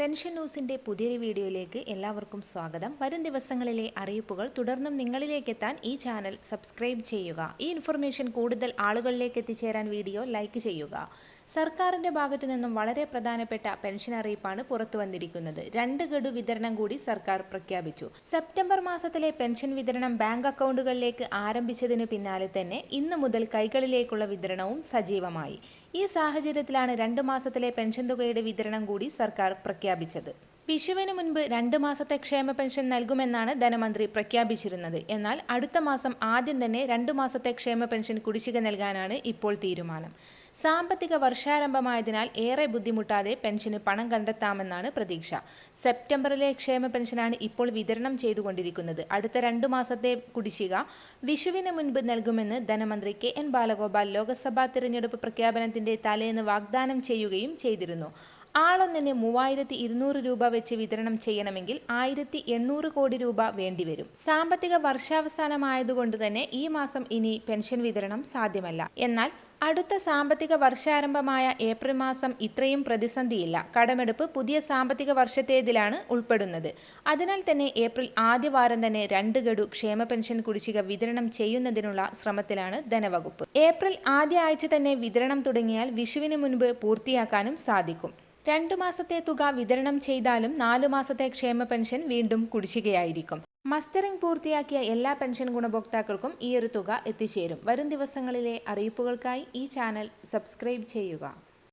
Pension ന്യൂസിന്റെ പുതിയൊരു വീഡിയോയിലേക്ക് എല്ലാവർക്കും സ്വാഗതം. വരും ദിവസങ്ങളിലെ അറിയിപ്പുകൾ തുടർന്നും നിങ്ങളിലേക്ക് എത്താൻ ഈ ചാനൽ സബ്സ്ക്രൈബ് ചെയ്യുക. ഈ ഇൻഫർമേഷൻ കൂടുതൽ ആളുകളിലേക്ക് എത്തിച്ചേരാൻ വീഡിയോ ലൈക്ക് ചെയ്യുക. സർക്കാരിന്റെ ഭാഗത്തു നിന്നും വളരെ പ്രധാനപ്പെട്ട പെൻഷൻ അറിയിപ്പാണ് പുറത്തു വന്നിരിക്കുന്നത്. രണ്ട് ഗഡു വിതരണം കൂടി സർക്കാർ പ്രഖ്യാപിച്ചു. സെപ്റ്റംബർ മാസത്തിലെ പെൻഷൻ വിതരണം ബാങ്ക് അക്കൗണ്ടുകളിലേക്ക് ആരംഭിച്ചതിന് പിന്നാലെ തന്നെ ഇന്നു മുതൽ കൈകളിലേക്കുള്ള വിതരണവും സജീവമായി. ഈ സാഹചര്യത്തിലാണ് രണ്ട് മാസത്തിലെ പെൻഷൻ തുകയുടെ വിതരണം കൂടി സർക്കാർ പ്രഖ്യാപിച്ചത്. വിഷുവിന് മുൻപ് രണ്ട് മാസത്തെ ക്ഷേമ പെൻഷൻ നൽകുമെന്നാണ് ധനമന്ത്രി പ്രഖ്യാപിച്ചിരുന്നത്. എന്നാൽ അടുത്ത മാസം ആദ്യം തന്നെ രണ്ട് മാസത്തെ ക്ഷേമ പെൻഷൻ കുടിശ്ശിക നൽകാനാണ് ഇപ്പോൾ തീരുമാനം. സാമ്പത്തിക വർഷാരംഭമായതിനാൽ ഏറെ ബുദ്ധിമുട്ടാതെ പെൻഷന് പണം കണ്ടെത്താമെന്നാണ് പ്രതീക്ഷ. സെപ്റ്റംബറിലെ ക്ഷേമ പെൻഷനാണ് ഇപ്പോൾ വിതരണം ചെയ്തുകൊണ്ടിരിക്കുന്നത്. അടുത്ത രണ്ടു മാസത്തെ കുടിശ്ശിക വിഷുവിന് മുൻപ് നൽകുമെന്ന് ധനമന്ത്രി കെ എൻ ബാലഗോപാൽ ലോക്സഭാ തിരഞ്ഞെടുപ്പ് പ്രഖ്യാപനത്തിന്റെ തലേന്ന് വാഗ്ദാനം ചെയ്യുകയും ചെയ്തിരുന്നു. ആളൊന്നിന് മൂവായിരത്തി ഇരുന്നൂറ് രൂപ വെച്ച് വിതരണം ചെയ്യണമെങ്കിൽ ആയിരത്തി എണ്ണൂറ് കോടി രൂപ വേണ്ടിവരും. സാമ്പത്തിക വർഷാവസാനമായതുകൊണ്ട് തന്നെ ഈ മാസം ഇനി പെൻഷൻ വിതരണം സാധ്യമല്ല. എന്നാൽ അടുത്ത സാമ്പത്തിക വർഷാരംഭമായ ഏപ്രിൽ മാസം ഇത്രയും പ്രതിസന്ധിയില്ല. കടമെടുപ്പ് പുതിയ സാമ്പത്തിക വർഷത്തേതിലാണ് ഉൾപ്പെടുന്നത്. അതിനാൽ തന്നെ ഏപ്രിൽ ആദ്യവാരം തന്നെ രണ്ട് ഗഡു ക്ഷേമ പെൻഷൻ കുടിശ്ശിക വിതരണം ചെയ്യുന്നതിനുള്ള ശ്രമത്തിലാണ് ധനവകുപ്പ്. ഏപ്രിൽ ആദ്യ ആഴ്ച തന്നെ വിതരണം തുടങ്ങിയാൽ വിഷുവിന് മുൻപ് പൂർത്തിയാക്കാനും സാധിക്കും. രണ്ടു മാസത്തെ തുക വിതരണം ചെയ്താലും നാലു മാസത്തെ ക്ഷേമ പെൻഷൻ വീണ്ടും കുടിശ്ശികയായിരിക്കും. മസ്റ്ററിംഗ് പൂർത്തിയാക്കിയ എല്ലാ പെൻഷൻ ഗുണഭോക്താക്കൾക്കും ഈയൊരു തുക എത്തിച്ചേരും. വരും ദിവസങ്ങളിലെ അറിയിപ്പുകൾക്കായി ഈ ചാനൽ സബ്സ്ക്രൈബ് ചെയ്യുക.